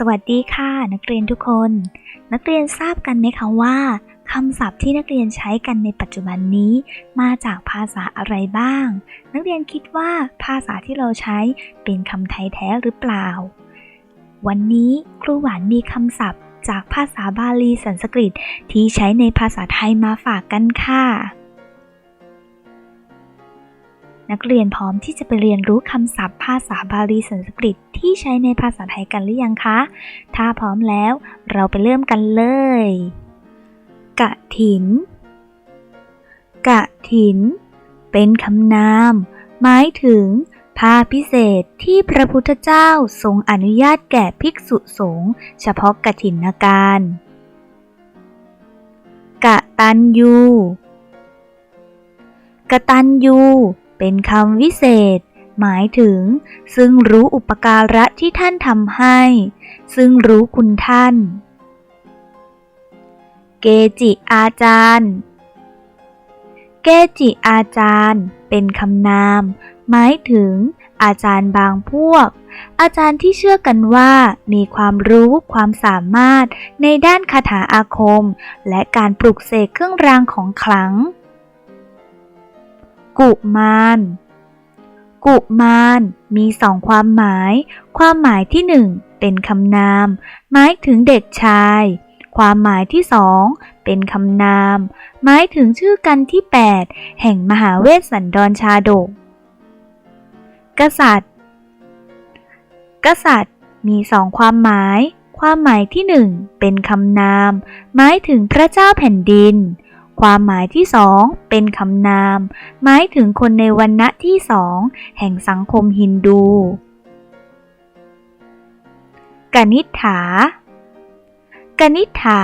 สวัสดีค่ะนักเรียนทุกคน นักเรียนทราบกันไหมคะว่าคำศัพท์ที่นักเรียนใช้กันในปัจจุบันนี้ มาจากภาษาอะไรบ้าง นักเรียนคิดว่าภาษาที่เราใช้เป็นคำไทยแท้หรือเปล่า วันนี้ครูหวานมีคำศัพท์ จากภาษาบาลีสันสกฤตที่ใช้ในภาษาไทยมาฝากกันค่ะ นักเรียนพร้อมที่จะไปเรียนรู้คำศัพท์ภาษาบาลีสันสกฤตที่ใช้ในภาษาไทยกันหรือยังคะ ถ้าพร้อมแล้วเราไปเริ่มกันเลย กะถิน กะถิน เป็นคำนาม หมายถึงผ้าพิเศษที่พระพุทธเจ้าทรงอนุญาตแก่ภิกษุสงฆ์เฉพาะกะถินาการ กะตันยูกะตันยู เป็นคำวิเศษ หมายถึง ซึ่งรู้อุปการะที่ท่านทำให้ ซึ่งรู้คุณท่าน เกจิอาจารย์ เกจิอาจารย์ เป็นคำนาม หมายถึง อาจารย์บางพวก อาจารย์ที่เชื่อกันว่า มีความรู้ความสามารถในด้านคาถาอาคม และการปลุกเสกเครื่องรางของขลัง กุมารกุมารมีสองความหมาย ความหมายที่หนึ่งเป็นคำนาม หมายถึงเด็กชาย ความหมายที่สองเป็นคำนาม หมายถึงชื่อกันที่ 8 แห่งมหาเวสสันดรชาดก กษัตริย์ กษัตริย์มีสองความหมาย ความหมายที่หนึ่งเป็นคำนาม หมายถึงพระเจ้าแผ่นดิน ความหมายที่สองเป็นคำนาม หมายถึงคนในวันณะที่สองแห่งสังคมฮินดู กนิษฐากนิษฐา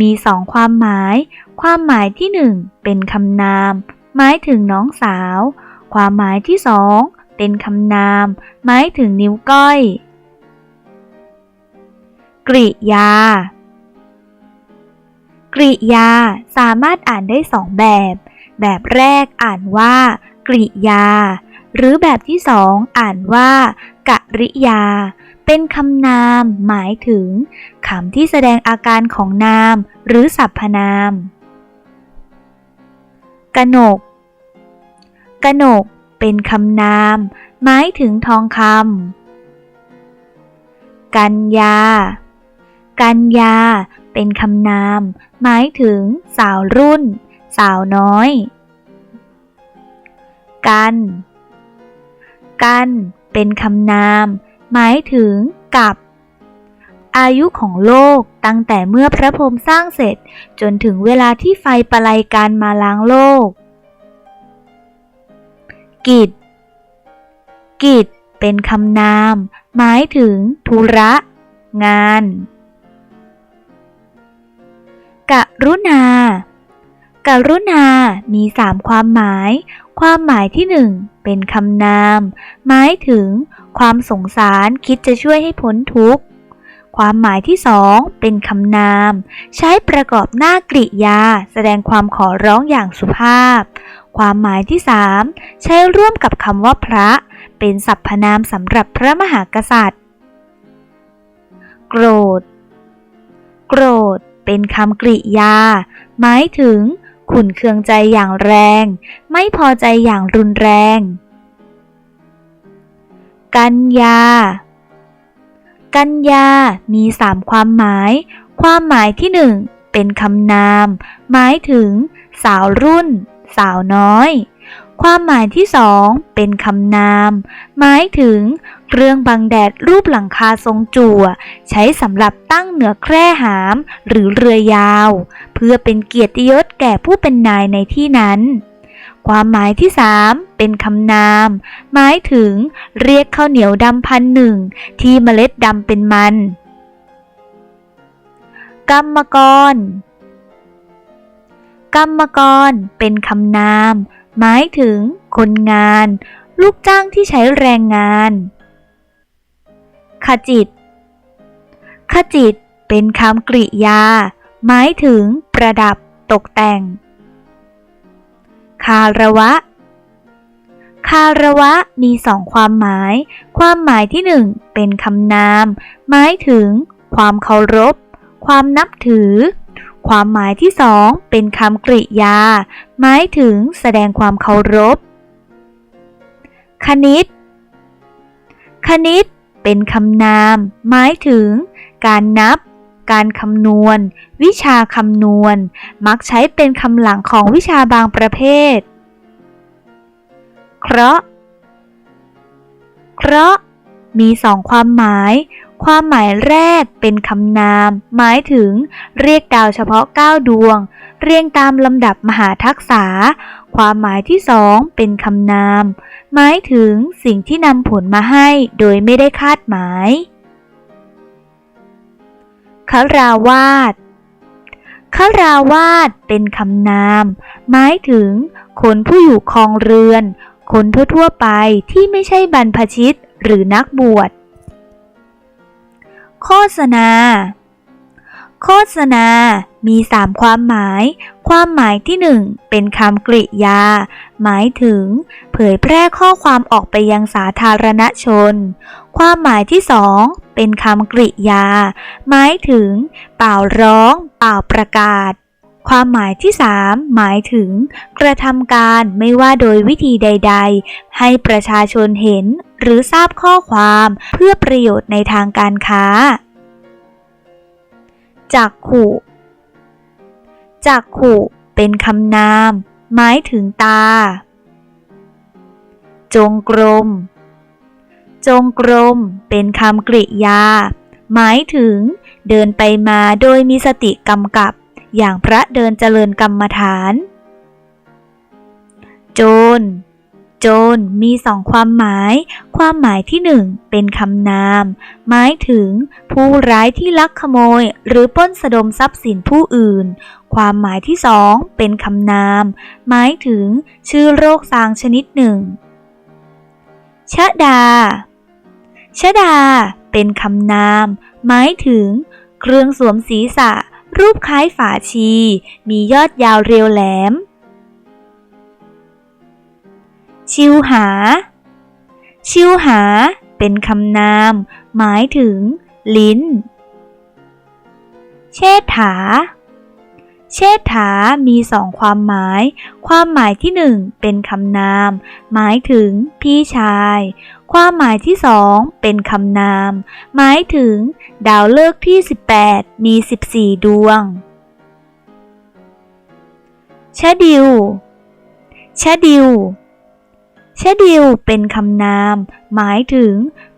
มีสองความหมาย ความหมายที่หนึ่งเป็นคำนาม หมายถึงน้องสาว ความหมายที่สองเป็นคำนาม หมายถึงนิ้วก้อย กริยา กริยาสามารถอ่านได้สองแบบ แบบแรกอ่านว่า กริยา หรือแบบที่สองอ่านว่ากริยา เป็นคำนามหมายถึงคำที่แสดงอาการของนาม หรือสรรพนาม กนก กนก เป็นคำนาม หมายถึงทองคำกัญญากัญญาเป็นคำนาม หมายถึงสาวรุ่น สาวน้อย กัน กันเป็นคำนาม หมายถึงกับ อายุของโลกตั้งแต่เมื่อพระพรหมสร้างเสร็จ จนถึงเวลาที่ไฟประไลการมาล้างโลก กิจ กิจเป็นคำนาม หมายถึงธุระ งาน กรุณากรุณา มีสามความหมาย ความหมายที่หนึ่งเป็นคำนาม หมายถึง ความสงสารคิดจะช่วยให้พ้นทุกข์ ความหมายที่สองเป็นคำนาม ใช้ประกอบหน้ากริยา แสดงความขอร้องอย่างสุภาพ ความหมายที่สามใช้ร่วมกับคำว่าพระ เป็นสรรพนามสำหรับพระมหากษัตริย์ โกรธ โกรธ เป็นคำกริยา หมายถึง ขุนเคืองใจอย่างแรง ไม่พอใจอย่างรุนแรง กัญญา กัญญา มีสามความหมาย ความหมายที่หนึ่งเป็นคำนาม หมายถึง สาวรุ่น สาวน้อย ความหมายที่สองเป็นคำนาม หมายถึงเครื่องบังแดดรูปหลังคาทรงจั่ว ใช้สำหรับตั้งเหนือแคร่หาม หรือเรือยาว เพื่อเป็นเกียรติยศแก่ผู้เป็นนายในที่นั้น ความหมายที่สามเป็นคำนาม หมายถึงเรียกข้าวเหนียวดำพันหนึ่งที่เมล็ดดำเป็นมัน กรรมกรกรรมกรเป็นคำนาม หมายถึง คนงาน ลูกจ้างที่ใช้แรงงาน ขจิต ขจิต เป็นคำกริยา หมายถึง ประดับตกแต่ง คาระวะ คาการวะมีสองความหมาย ความหมายที่หนึ่งเป็นคำนาม หมายถึง ความเคารพ ความนับถือ ความหมายที่สองเป็นคำกริยา หมายถึงแสดงความเคารพ คณิต คณิตเป็นคำนาม หมายถึง การนับ การคำนวณ วิชาคำนวณ มักใช้เป็นคำหลังของวิชาบางประเภท เคราะห์ เคราะห์มีสองความหมาย ความหมายแรกเป็นคำนาม หมายถึง เรียกดาวเฉพาะ 9 ดวง เรียงตามลำดับมหาทักษะความหมายที่สองเป็นคำนาม หมายถึงสิ่งที่นำผลมาให้โดยไม่ได้คาดหมายคราวาสคราวาสเป็นคำนาม หมายถึง คนผู้อยู่ครองเรือน คนทั่วๆไปที่ไม่ใช่บรรพชิตหรือนักบวช โฆษณา โฆษณา มีสามความหมาย ความหมายที่หนึ่งเป็นคำกริยา หมายถึง เผยแพร่ข้อความออกไปยังสาธารณชน ความหมายที่สองเป็นคำกริยา หมายถึง เป่าร้อง เป่าประกาศ ความหมายที่สามหมายถึง กระทำการไม่ว่าโดยวิธีใด ๆ ให้ประชาชนเห็นหรือทราบข้อความเพื่อประโยชน์ในทางการค้าจักขุจักขุเป็นคำนาม หมายถึงตา จงกรม จงกรม เป็นคำกริยา หมายถึง เดินไปมาโดยมีสติกำกับ อย่างพระเดินเจริญกรรมฐาน โจร โจรมีสองความหมาย ความหมายที่หนึ่งเป็นคำนาม หมายถึงผู้ร้ายที่ลักขโมย หรือปล้นสะดมทรัพย์สินผู้อื่น ความหมายที่สองเป็นคำนาม หมายถึงชื่อโรคซางชนิดหนึ่งชะดาชะดาเป็นคำนาม หมายถึง เครื่องสวมศีรษะ รูปคล้ายฝาชี มียอดยาวเรียวแหลม ชิวหา ชิวหา เป็นคำนาม หมายถึง ลิ้น เชษฐา เชษฐา มีสองความหมาย ความหมายที่หนึ่งเป็นคำนาม หมายถึง พี่ชาย ความหมายที่สองเป็นคำนาม หมายถึง ดาวฤกษ์ที่ 18 มี 14 ดวง ชะดิว ชะดิว ชะดิวเป็นคำนาม หมายถึง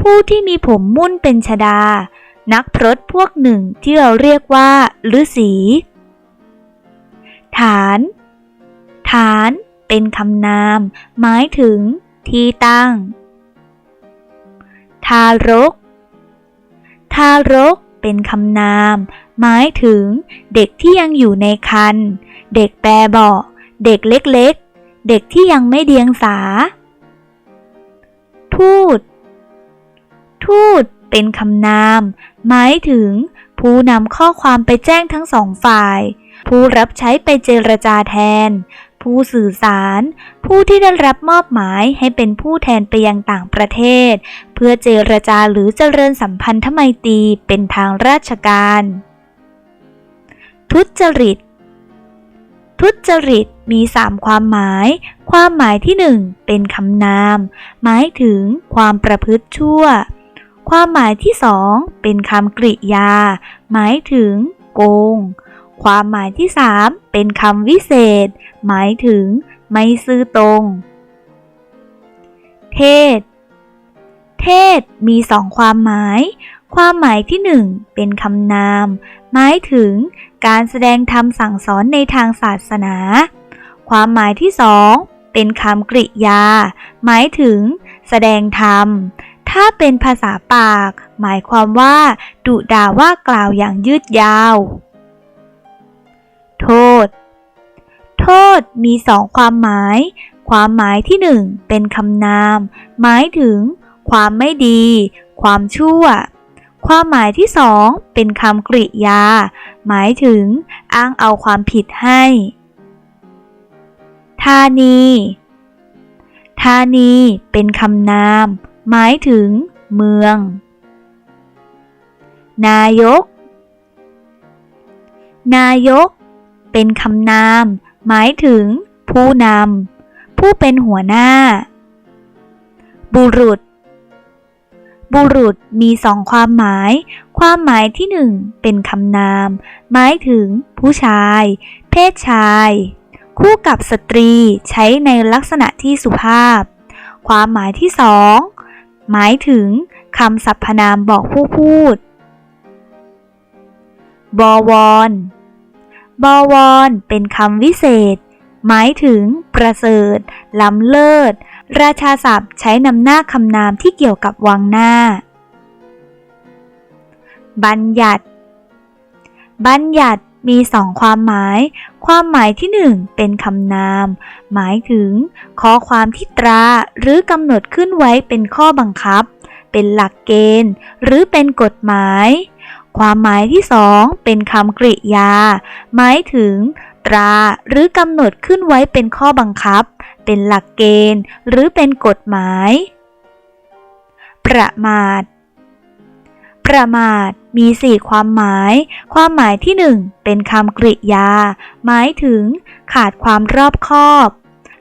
ผู้ที่มีผมมุ่นเป็นชดา นักพรตพวกหนึ่งที่เราเรียกว่าฤาษี ฐาน ฐาน เป็นคำนาม หมายถึง ที่ตั้ง ทารก ทารกเป็นคำนาม หมายถึง เด็กที่ยังอยู่ในครรภ์เด็กแปรเบาเด็กเล็กๆ เด็กที่ยังไม่เดียงสา ทูต ทูตเป็นคำนาม หมายถึง ผู้นำข้อความไปแจ้งทั้งสองฝ่าย ผู้รับใช้ไปเจรจาแทน ผู้สื่อสาร ผู้ที่ได้รับมอบหมายให้เป็นผู้แทนไปยังต่างประเทศ เพื่อเจรจาหรือเจริญสัมพันธไมตรีเป็นทางราชการ ทุจริต ทุจริตมีสามความหมาย ความหมายที่หนึ่งเป็นคำนาม หมายถึงความประพฤติชั่ว ความหมายที่สองเป็นคำกริยา หมายถึง โกง ความหมายที่สามเป็นคำวิเศษ หมายถึง ไม่ซื่อตรง เทศ เทศมีสองความหมาย ความหมายที่หนึ่งเป็นคำนาม หมายถึง การแสดงธรรมสั่งสอนในทางศาสนา ความหมายที่สองเป็นคำกริยา หมายถึง แสดงธรรม ถ้าเป็นภาษาปาก หมายความว่าดุด่าว่ากล่าวอย่างยืดยาว โทษมีสองความหมาย ความหมายที่หนึ่งเป็นคำนาม หมายถึง ความไม่ดี ความชั่ว ความหมายที่สองเป็นคำกริยา หมายถึง อ้างเอาความผิดให้ธานีธานีเป็นคำนาม หมายถึง เมือง นายก นายก เป็นคำนาม หมายถึง ผู้นำผู้เป็นหัวหน้า บุรุษ บุรุษมีสองความหมาย ความหมายที่หนึ่งเป็นคำนาม หมายถึง ผู้ชาย เพศชาย คู่กับสตรีใช้ในลักษณะที่สุภาพ ความหมายที่สองหมายถึงคำสรรพนามบอกผู้พูด บวร บวร เป็นคำวิเศษ หมายถึง ประเสริฐ ล้ำเลิศ ราชาศัพท์ใช้นำหน้าคำนามที่เกี่ยวกับวังหน้า บัญญัติ บัญญัติมีสองความหมาย ความหมายที่หนึ่งเป็นคำนาม หมายถึง ข้อความที่ตราหรือกำหนดขึ้นไว้เป็นข้อบังคับ เป็นหลักเกณฑ์ หรือเป็นกฎหมาย ความหมายที่สองเป็นคำกริยา หมายถึง ตราหรือกำหนดขึ้นไว้เป็นข้อบังคับ เป็นหลักเกณฑ์ หรือเป็นกฎหมาย ประมาท ประมาทมีสี่ความหมาย ความหมายที่หนึ่งเป็นคำกริยา หมายถึง ขาดความรอบคอบ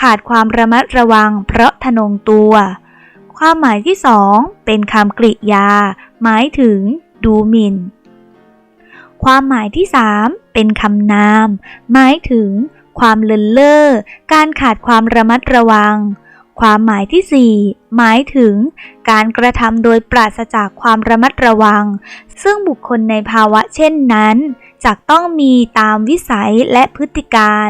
ขาดความระมัดระวัง เพราะทะนงตัว ความหมายที่สองเป็นคำกริยา หมายถึง ดูหมิ่น ความหมายที่สามเป็นคำนาม หมายถึง ความเลินเล่อ การขาดความระมัดระวัง ความหมายที่สี่หมายถึง การกระทำโดยปราศจากความระมัดระวัง ซึ่งบุคคลในภาวะเช่นนั้นจะต้องมีตามวิสัยและพฤติการ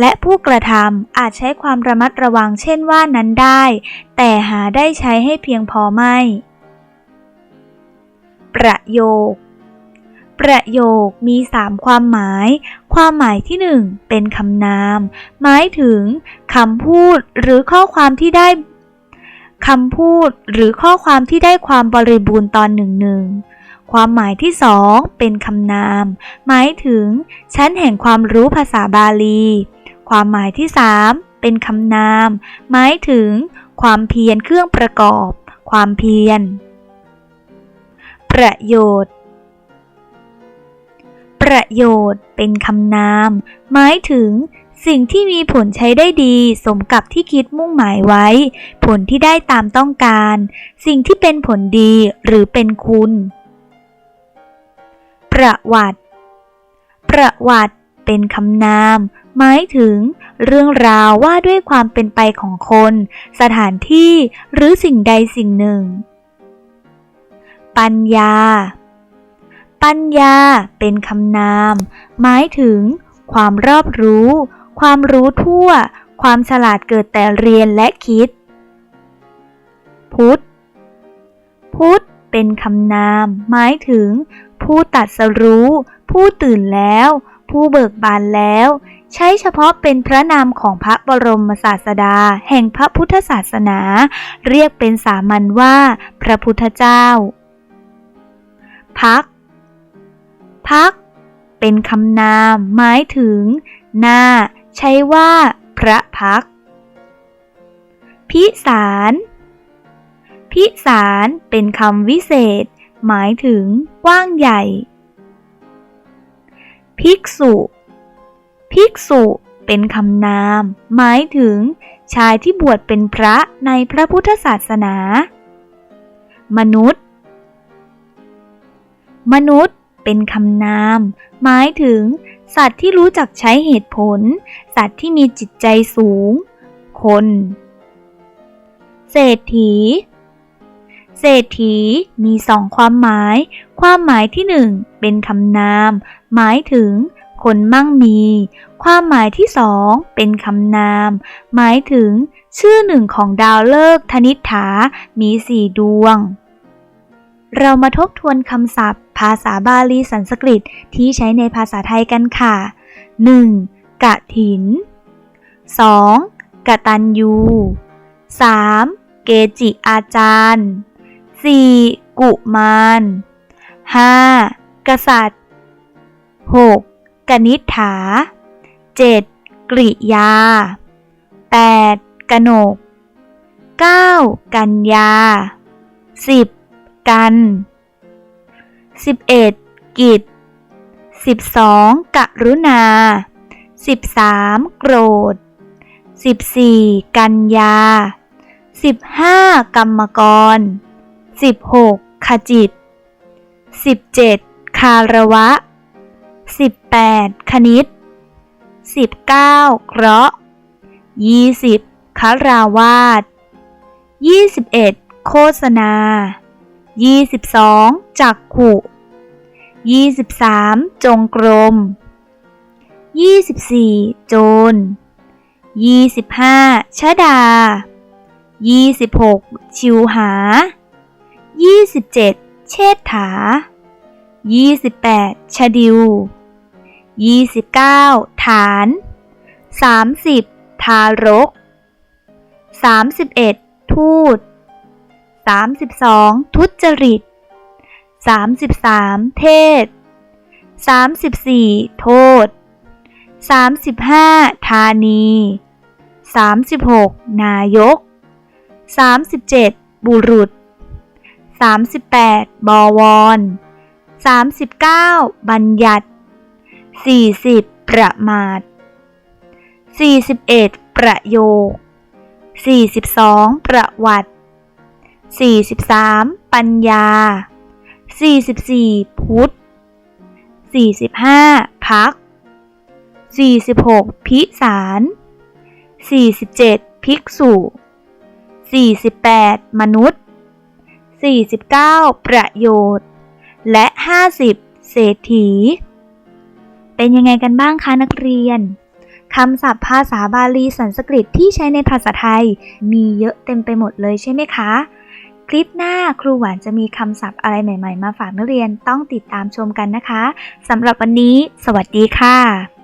และผู้กระทำอาจใช้ความระมัดระวังเช่นว่านั้นได้ แต่หาได้ใช้ให้เพียงพอไม่ ประโยค ประโยคมีสามความหมาย ความหมายที่หนึ่งเป็นคำนาม หมายถึงคำพูดหรือข้อความที่ได้คำพูดหรือข้อความที่ได้ความบริบูรณ์ตอนหนึ่งหนึ่งความหมายที่สองเป็นคำนาม หมายถึง ชั้นแห่งความรู้ภาษาบาลี ความหมายที่สามเป็นคำนาม หมายถึง ความเพียรเครื่องประกอบ ความเพียรประโยชน์ ประโยชน์ เป็นคำนาม หมายถึง สิ่งที่มีผลใช้ได้ดี สมกับที่คิดมุ่งหมายไว้ ผลที่ได้ตามต้องการ สิ่งที่เป็นผลดีหรือเป็นคุณ ประวัติ ประวัติ เป็นคำนาม หมายถึง เรื่องราวว่าด้วยความเป็นไปของคน สถานที่หรือสิ่งใดสิ่งหนึ่ง ปัญญา ปัญญาเป็นคำนาม หมายถึง ความรอบรู้ ความรู้ทั่ว ความฉลาดเกิดแต่เรียนและคิด พุทธ พุทธเป็นคำนาม หมายถึง ผู้ตัดสรู้ ผู้ตื่นแล้ว ผู้เบิกบานแล้ว ใช้เฉพาะเป็นพระนามของพระบรมศาสดา แห่งพระพุทธศาสนา เรียกเป็นสามัญว่า พระพุทธเจ้า พัก พัก เป็นคำนามหมายถึง หน้า ใช้ว่า พระพัก พิสาร พิสารเป็นคำวิเศษ หมายถึง กว้างใหญ่ ภิกษุ ภิกษุเป็นคำนาม หมายถึง ชายที่บวชเป็นพระในพระพุทธศาสนา มนุษย์ มนุษย์ เป็นคำนาม หมายถึง สัตว์ที่รู้จักใช้เหตุผล สัตว์ที่มีจิตใจสูง คน เศรษฐี เศรษฐีมีสองความหมาย ความหมายที่หนึ่งเป็นคำนาม หมายถึง คนมั่งมี ความหมายที่สองเป็นคำนาม หมายถึง ชื่อหนึ่งของดาวฤกษ์ธนิษฐา มีสี่ดวง เรามาทบทวนคำศัพท์ ภาษาบาลีสันสกฤตที่ใช้ในภาษาไทยกันค่ะ 1. กะถิน 2. กะตัญญู 3. เกจิอาจารย์ 4. กุมาร 5. กษัตริย์ 6. กนิษฐา 7. กริยา 8. กนก 9. กันยา 10. กัน 11. กิจ 12. กรุณา 13. โกรธ 14. กันยา 15. กรรมกร 16. ขจิต 17. คารวะ 18. คณิต 19. เคราะห์ 20. คาราวาส 21. โฆษณา 22. จักขุ 23. จงกรม 24. โจร 25. ชดา 26. ชิวหา 27. เชษฐา 28. ชดิว 29. ฐาน 30. ทารก 31. ทูต 32. ทุจริต 33. เทศ 34. โทษ 35. ธานี 36. นายก 37. บุรุษ 38. บวร 39. บัญญัติ 40. ประมาท 41. ประโยค 42. ประวัติ 43. ปัญญา 44. พุทธ 45. พัก 46. พิสาร 47. ภิกษุ 48. มนุษย์ 49. ประโยชน์ และ 50. เศรษฐี เป็นยังไงกันบ้างคะนักเรียนคำศัพท์ภาษาบาลีสันสกฤตที่ใช้ในภาษาไทย มีเยอะเต็มไปหมดเลยใช่ไหมคะ คลิปหน้าครูหวานจะมีคำศัพท์อะไรใหม่ ๆ มาฝากนักเรียนต้องติดตามชมกันนะคะสำหรับวันนี้ สวัสดีค่ะ